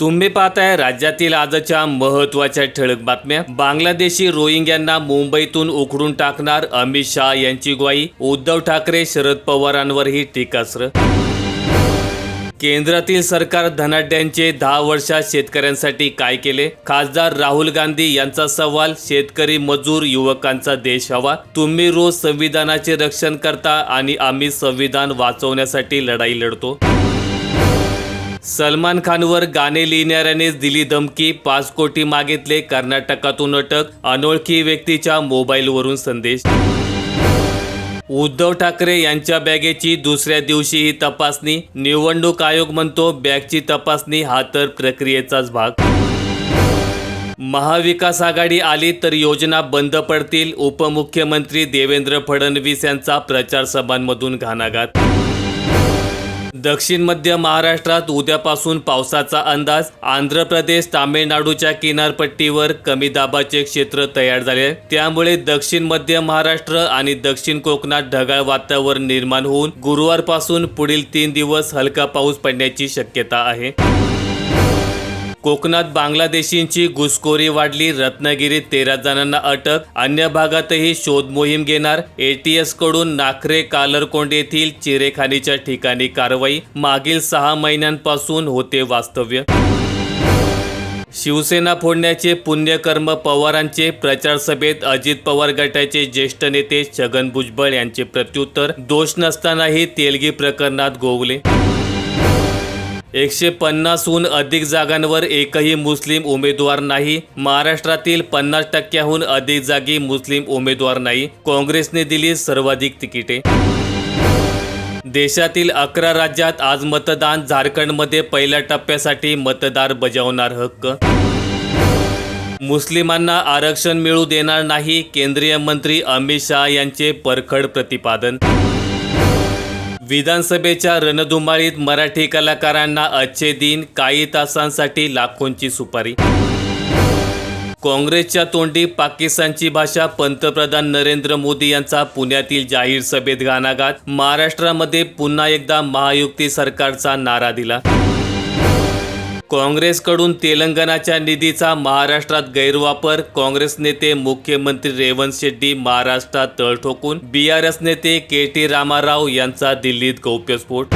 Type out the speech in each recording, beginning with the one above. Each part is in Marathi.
तुम्ही पाहताय राज्यातील आजच्या महत्त्वाच्या ठळक बातम्या. बांगलादेशी रोहिंग्यांना मुंबईतून उखडून टाकणार अमित शहा यांची ग्वाही. उद्धव ठाकरे शरद पवारांवरही टीकास्त्र. केंद्रातील सरकार धनाढ्यांचे दहा वर्षात शेतकऱ्यांसाठी काय केले? खासदार राहुल गांधी यांचा सवाल शेतकरी मजूर युवकांचा देश हवा. तुम्ही रोज संविधानाचे रक्षण करता आणि आम्ही संविधान वाचवण्यासाठी लढाई लढतो. सलमान खानवर गाणे लिहिणाऱ्यानेच दिली धमकी पाच कोटी मागितले कर्नाटकातून अटक अनोळखी व्यक्तीच्या मोबाईलवरून संदेश. उद्धव ठाकरे यांच्या बॅगेची दुसऱ्या दिवशी ही तपासणी निवडणूक आयोग म्हणतो बॅगची तपासणी हा तर प्रक्रियेचाच भाग. महाविकास आघाडी आली तर योजना बंद पडतील उपमुख्यमंत्री देवेंद्र फडणवीस यांचा प्रचार सभांमधून घाणाघात. दक्षिण मध्य महाराष्ट्रात उद्यापासून पावसाचा अंदाज. आंध्र प्रदेश तामिळनाडूच्या किनारपट्टीवर कमी दाबाचे क्षेत्र तयार झाले. त्यामुळे दक्षिण मध्य महाराष्ट्र आणि दक्षिण कोकणात ढगाळ वातावरण निर्माण होऊन गुरुवारपासून पुढील तीन दिवस हलका पाऊस पडण्याची शक्यता आहे. कोकणात बांगलादेशींची घुसखोरी वाढली. रत्नागिरीत तेरा जणांना अटक. अन्य भागातही शोध मोहीम घेणार. एटीएसकडून नाखरे कालरकोंड येथील चिरेखानीच्या ठिकाणी कारवाई. मागील सहा महिन्यांपासून होते वास्तव्य. शिवसेना फोडण्याचे पुण्यकर्म पवारांचे प्रचार सभेत अजित पवार गटाचे ज्येष्ठ नेते छगन भुजबळ यांचे प्रत्युत्तर. दोष नसतानाही तेलगी प्रकरणात गोवले. एकशे पन्नासहून अधिक जागांवर एकही मुस्लिम उमेदवार नाही. महाराष्ट्रातील पन्नास टक्क्याहून अधिक जागी मुस्लिम उमेदवार नाही. काँग्रेसने दिली सर्वाधिक तिकिटे. देशातील अकरा राज्यात आज मतदान झारखंडमध्ये पहिल्या टप्प्यासाठी मतदार बजावणार हक्क. मुस्लिमांना आरक्षण मिळू देणार नाही केंद्रीय मंत्री अमित शहा यांचे परखड प्रतिपादन. विधानसभेच्या रणधुमाळीत मराठी कलाकारांना अच्छे दिन काही तासांसाठी लाखोंची सुपारी. काँग्रेसच्या तोंडी पाकिस्तानची भाषा पंतप्रधान नरेंद्र मोदी यांचा पुण्यातील जाहीर सभेत गाणागात महाराष्ट्रामध्ये पुन्हा एकदा महायुक्ती सरकारचा नारा दिला. काँग्रेसकडून तेलंगणाच्या निधीचा महाराष्ट्रात गैरवापर काँग्रेस नेते मुख्यमंत्री रेवंत शेट्टी महाराष्ट्रात तळ ठोकून एस नेते के टी रामाराव यांचा दिल्लीत गौप्यस्फोट.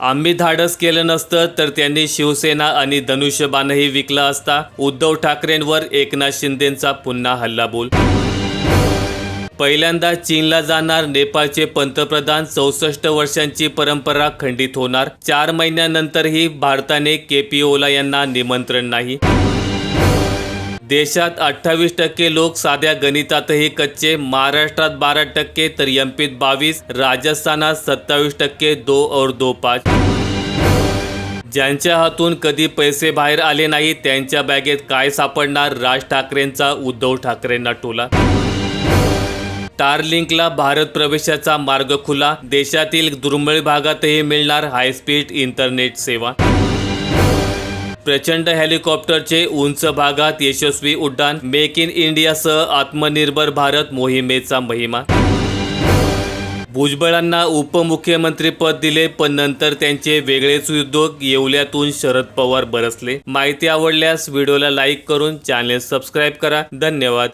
आम्ही धाडस केलं नसतं तर त्यांनी शिवसेना आणि धनुष्यबाणही विकला असता उद्धव ठाकरेंवर एकनाथ शिंदेंचा पुन्हा हल्लाबोल. पहिल्यांदा चीनला जाणार नेपाळचे पंतप्रधान चौसष्ट वर्षांची परंपरा खंडित होणार. चार महिन्यानंतरही भारताने केपीओला यांना निमंत्रण नाही. देशात अठ्ठावीस टक्के लोक साध्या गणितातही कच्चे महाराष्ट्रात बारा टक्के तर एमपीत बावीस राजस्थानात सत्तावीस टक्के दो और दो पाच. ज्यांच्या हातून कधी पैसे बाहेर आले नाही त्यांच्या बॅगेत काय सापडणार? राज ठाकरेंचा उद्धव ठाकरेंना टोला स्टारलिंकला भारत प्रवेशाचा मार्ग खुला. देशातील दुर्मिळ भागातही मिळणार हायस्पीड इंटरनेट सेवा. प्रचंड हेलिकॉप्टरचे उंच भागात यशस्वी उड्डाण. मेक इन इंडियासह आत्मनिर्भर भारत मोहिमेचा महिमा. भुजबळांना उपमुख्यमंत्रीपद दिले पण नंतर त्यांचे वेगळेच उद्योग येवल्यातून शरद पवार बरसले. माहिती आवडल्यास व्हिडिओला लाईक करून चॅनेल सबस्क्राईब करा. धन्यवाद.